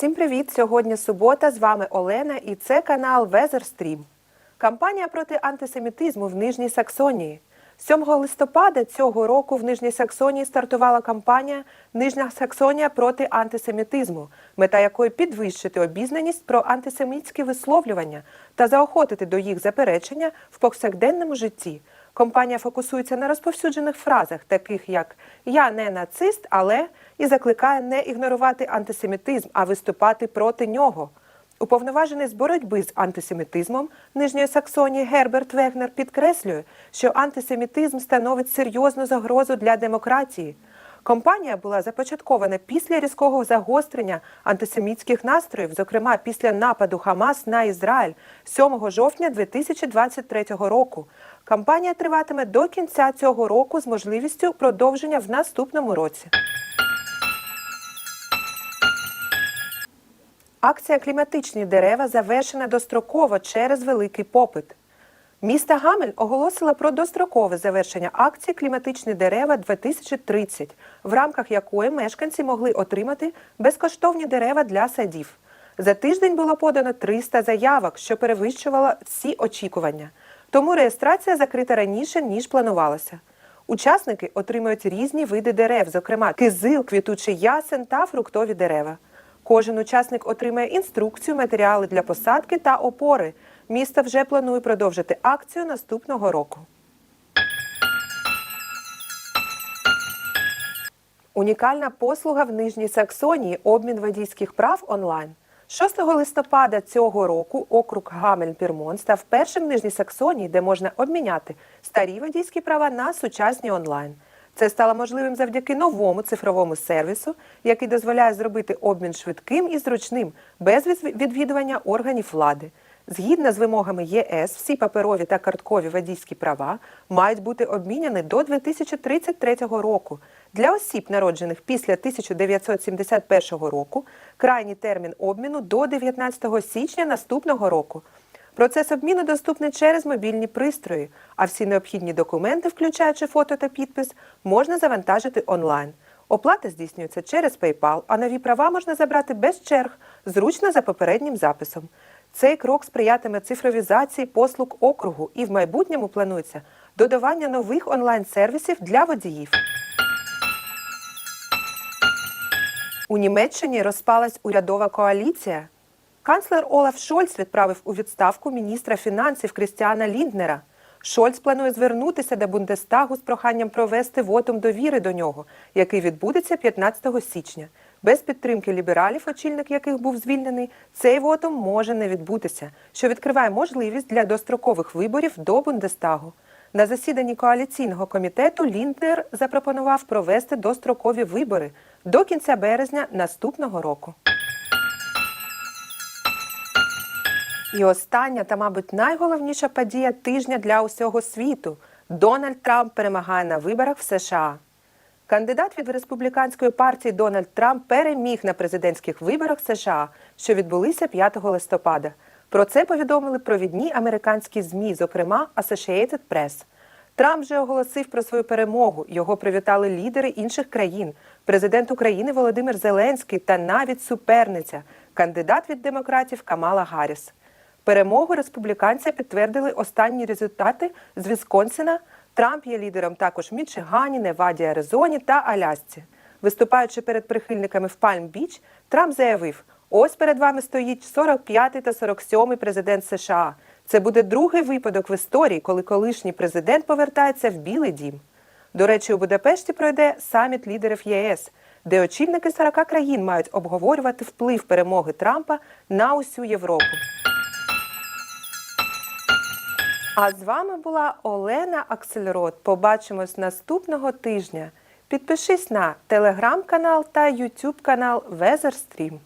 Всім привіт! Сьогодні субота. З вами Олена і це канал Везерстрім. Кампанія проти антисемітизму в Нижній Саксонії. 7 листопада цього року в Нижній Саксонії стартувала кампанія Нижня Саксонія проти антисемітизму, мета якої підвищити обізнаність про антисемітські висловлювання та заохотити до їх заперечення в повсякденному житті. Компанія фокусується на розповсюджених фразах, таких як Я не нацист, але і закликає не ігнорувати антисемітизм, а виступати проти нього. Уповноважений з боротьби з антисемітизмом Нижньої Саксонії Герберт Вегнер підкреслює, що антисемітизм становить серйозну загрозу для демократії. Компанія була започаткована після різкого загострення антисемітських настроїв, зокрема після нападу Хамас на Ізраїль 7 жовтня 2023 року. Кампанія триватиме до кінця цього року з можливістю продовження в наступному році. Акція Кліматичні дерева завершена достроково через великий попит. Місто Гамель оголосила про дострокове завершення акції Кліматичні дерева 2030, в рамках якої мешканці могли отримати безкоштовні дерева для садів. За тиждень було подано 300 заявок, що перевищувало всі очікування. Тому реєстрація закрита раніше, ніж планувалося. Учасники отримують різні види дерев, зокрема кизил, квітучий ясен та фруктові дерева. Кожен учасник отримає інструкцію, матеріали для посадки та опори. Місто вже планує продовжити акцію наступного року. Унікальна послуга в Нижній Саксонії обмін водійських прав онлайн. 6 листопада цього року округ Гамель-Пірмон став першим в Нижній Саксонії, де можна обміняти старі водійські права на сучасні онлайн. Це стало можливим завдяки новому цифровому сервісу, який дозволяє зробити обмін швидким і зручним, без відвідування органів влади. Згідно з вимогами ЄС, всі паперові та карткові водійські права мають бути обміняні до 2033 року. Для осіб, народжених після 1971 року, крайній термін обміну до 19 січня наступного року. Процес обміну доступний через мобільні пристрої, а всі необхідні документи, включаючи фото та підпис, можна завантажити онлайн. Оплата здійснюється через PayPal, а нові права можна забрати без черг, зручно за попереднім записом. Цей крок сприятиме цифровізації послуг округу і в майбутньому планується додавання нових онлайн-сервісів для водіїв. У Німеччині розпалась урядова коаліція. Канцлер Олаф Шольц відправив у відставку міністра фінансів Крістіана Лінднера. Шольц планує звернутися до Бундестагу з проханням провести вотум довіри до нього, який відбудеться 15 січня. Без підтримки лібералів, очільник яких був звільнений, цей вотум може не відбутися, що відкриває можливість для дострокових виборів до Бундестагу. На засіданні коаліційного комітету Лінднер запропонував провести дострокові вибори до кінця березня наступного року. І остання та, мабуть, найголовніша подія тижня для усього світу. Дональд Трамп перемагає на виборах в США. Кандидат від республіканської партії Дональд Трамп переміг на президентських виборах США, що відбулися 5 листопада. Про це повідомили провідні американські змі, зокрема Associated Press. Трамп вже оголосив про свою перемогу. Його привітали лідери інших країн, президент України Володимир Зеленський та навіть суперниця, кандидат від демократів Камала Гарріс. Перемогу республіканця підтвердили останні результати з Вісконсина. Трамп є лідером також в Мічигані, Неваді, Аризоні та Алясці. Виступаючи перед прихильниками в Пальм-Біч, Трамп заявив: ось перед вами стоїть 45-й та 47-й президент США. Це буде другий випадок в історії, коли колишній президент повертається в Білий Дім. До речі, у Будапешті пройде саміт лідерів ЄС, де очільники 40 країн мають обговорювати вплив перемоги Трампа на усю Європу. А з вами була Олена Аксельрод. Побачимось наступного тижня. Підпишись на телеграм-канал та ютуб канал Везерстрім.